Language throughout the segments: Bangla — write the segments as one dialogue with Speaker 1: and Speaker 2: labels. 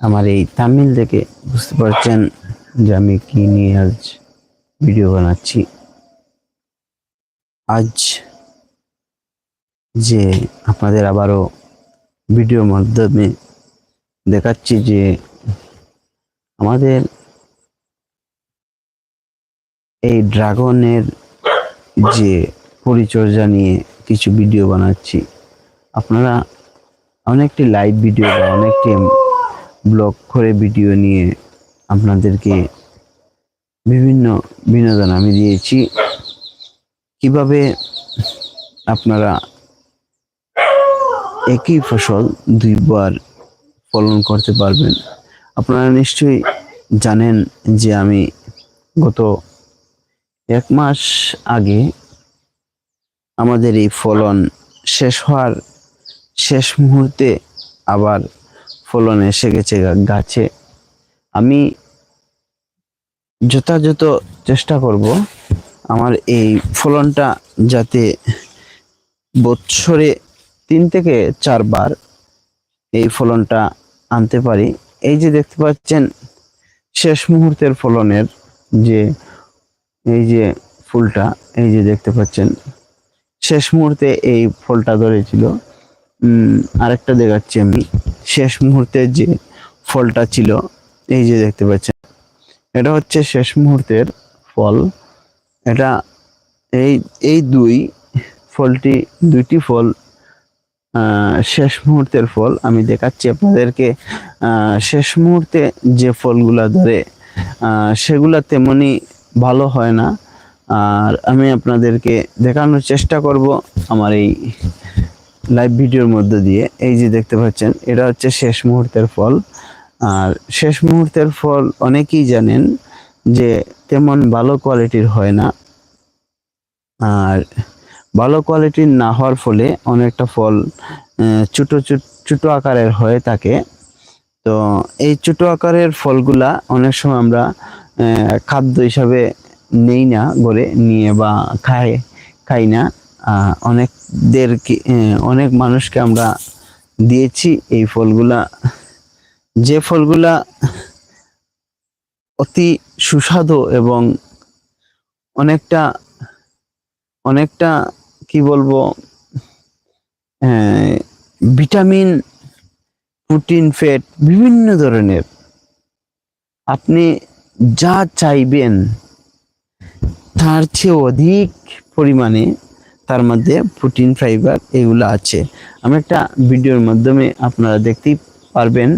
Speaker 1: আমার এই তামিল দেখে বুঝতে পারছেন যে আমি কি নিয়ে আজ ভিডিও বানাচ্ছি। আজ যে আপনাদের আবারও ভিডিওর মাধ্যমে দেখাচ্ছি যে আমাদের এই ড্রাগনের যে পরিচর্যা নিয়ে কিছু ভিডিও বানাচ্ছি। আপনারা অনেকটি লাইভ ভিডিও বা অনেকটি ব্লগ করে ভিডিও নিয়ে আপনাদেরকে বিভিন্ন বিনোদন আমি দিয়েছি। কীভাবে আপনারা একই ফসল দুইবার ফলন করতে পারবেন? আপনারা নিশ্চয়ই জানেন যে আমি গত এক মাস আগে আমাদের এই ফলন শেষ হওয়ার শেষ মুহূর্তে আবার ফলন এসে গেছে গাছে। আমি যথাযথ চেষ্টা করব আমার এই ফলনটা যাতে বৎসরে তিন থেকে চারবার এই ফলনটা আনতে পারি। এই যে দেখতে পাচ্ছেন, শেষ মুহূর্তের ফলনের যে, এই যে ফুলটা, এই যে দেখতে পাচ্ছেন, শেষ মুহূর্তে এই ফলটা ধরেছিল। আরেকটা দেখাচ্ছি আমি। শেষ মুহূর্তের যে ফলটা ছিল, এই যে দেখতে পাচ্ছেন, এটা হচ্ছে শেষ মুহূর্তের ফল। এটা এই এই দুই ফলটি, দুইটি ফল শেষ মুহূর্তের ফল। আমি দেখাচ্ছি আপনাদেরকে শেষ মুহূর্তে যে ফলগুলা ধরে সেগুলা তেমনই ভালো হয় না। আর আমি আপনাদেরকে দেখানোর চেষ্টা করব আমার এই লাইভ ভিডিওর মধ্য দিয়ে, এই যে দেখতে পাচ্ছেন, এটা হচ্ছে শেষ মুহূর্তের ফল। আর শেষ মুহূর্তের ফল অনেকেই জানেন যে তেমন ভালো কোয়ালিটির হয় না। আর ভালো কোয়ালিটির না হওয়ার ফলে অনেকটা ফল ছোট ছোট আকারের হয়ে থাকে। তো এই ছোটো আকারের ফলগুলা অনেক সময় আমরা খাদ্য হিসাবে নেই না গড়ে নিয়ে বা খাই খাই না। অনেকদেরকে অনেক মানুষকে আমরা দিয়েছি এই ফলগুলা। যে ফলগুলা অতি সুস্বাদু এবং অনেকটা অনেকটা, কি বলব ভিটামিন, প্রোটিন, ফ্যাট, বিভিন্ন ধরনের। আপনি যা চাইবেন, তার চেয়ে অধিক পরিমাণে তার মধ্যে প্রোটিন ফাইবার এগুলো আছে। আমি একটা ভিডিওর মাধ্যমে আপনারা দেখতেই পারবেন।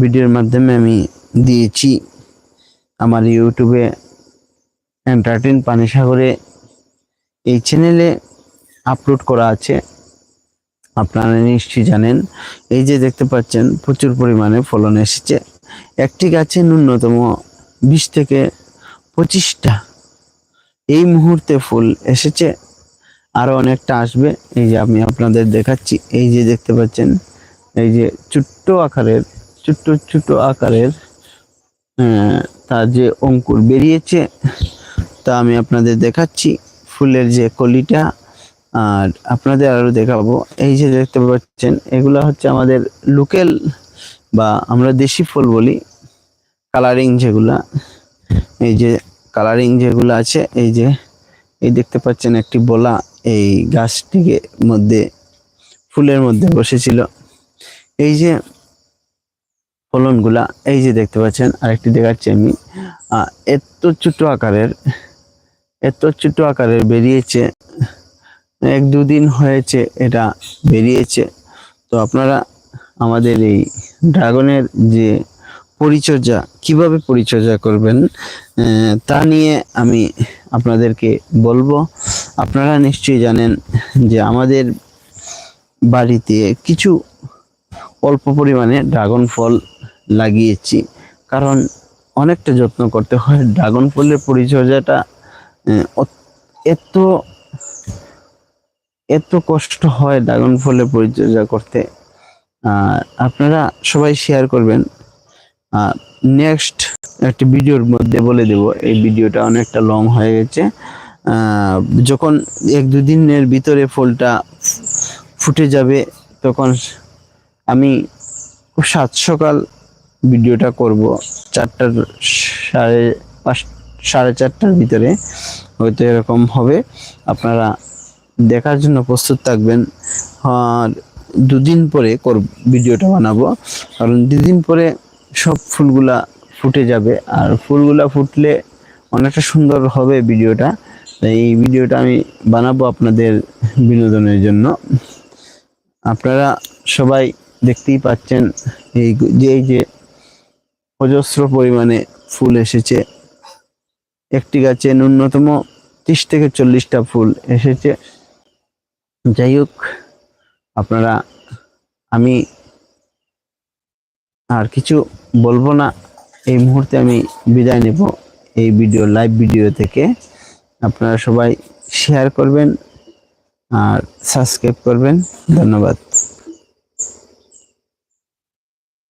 Speaker 1: ভিডিওর মাধ্যমে আমি দিয়েছি আমার ইউটিউবে এন্টারটেন পানিসাগরে এই চ্যানেলে আপলোড করা আছে। আপনারা নিশ্চয়ই জানেন। এই যে দেখতে পাচ্ছেন, প্রচুর পরিমাণে ফলন এসেছে। একটি গাছে ন্যূনতম বিশ থেকে পঁচিশটা। এই মুহূর্তে ফুল এসেছে। আরও অনেকটা আসবে। এই যে আমি আপনাদের দেখাচ্ছি। এই যে দেখতে পাচ্ছেন, এই যে ছোট্ট আকারের, ছোট্ট ছোট্ট আকারের তার যে অঙ্কুর বেরিয়েছে, তা আমি আপনাদের দেখাচ্ছি ফুলের যে কলিটা। আর আপনাদের আরও দেখাবো। এই যে দেখতে পাচ্ছেন, এগুলো হচ্ছে আমাদের লোকেল বা আমরা দেশি ফুল বলি, কালারিং যেগুলা। এই যে কালারিং যেগুলো আছে, এই যে, এই দেখতে পাচ্ছেন একটি বলা এই গাছটিকে মধ্যে, ফুলের মধ্যে বসেছিল। এই যে ফলনগুলা, এই যে দেখতে পাচ্ছেন, আরেকটি দেখাচ্ছি আমি। এত ছোট আকারের, এত ছোট আকারের বেরিয়েছে, এক দুদিন হয়েছে এটা বেরিয়েছে। তো আপনারা আমাদের এই ড্রাগনের যে পরিচর্যা, কীভাবে পরিচর্যা করবেন তা নিয়ে আমি আপনাদেরকে বলব। আপনারা নিশ্চয়ই জানেন যে আমাদের বাড়িতে কিছু অল্প পরিমাণে ড্রাগন ফল লাগিয়েছি। কারণ অনেকটা যত্ন করতে হয়। ড্রাগন ফলের পরিচর্যাটা এত এত কষ্ট হয় ড্রাগন ফলের পরিচর্যা করতে। আর আপনারা সবাই শেয়ার করবেন। নেক্সট একটি ভিডিওর মধ্যে বলে দেব। এই ভিডিওটা অনেকটা লং হয়ে গেছে। যখন এক দুদিনের ভিতরে ফলটা ফুটে যাবে, তখন আমি সাত সকাল ভিডিওটা করব। চারটার সাড়ে পাঁচ, সাড়ে চারটার ভিতরে হয়তো এরকম হবে। আপনারা দেখার জন্য প্রস্তুত থাকবেন। আর দুদিন পরে কর ভিডিওটা বানাবো। কারণ দুদিন পরে সব ফুলগুলা ফুটে যাবে। আর ফুলগুলা ফুটলে অনেকটা সুন্দর হবে ভিডিওটা। এই ভিডিওটা আমি বানাবো আপনাদের বিনোদনের জন্য। আপনারা সবাই দেখতেই পাচ্ছেন এই যে এই যে অজস্র পরিমাণে ফুল এসেছে। একটি গাছে ন্যূনতম ত্রিশ থেকে চল্লিশটা ফুল এসেছে। যাই হোক, আপনারা, আমি আর কিছু বলব না। এই মুহূর্তে আমি বিদায় নেব এই ভিডিও, লাইভ ভিডিও থেকে। আপনারা সবাই শেয়ার করবেন আর সাবস্ক্রাইব করবেন। ধন্যবাদ।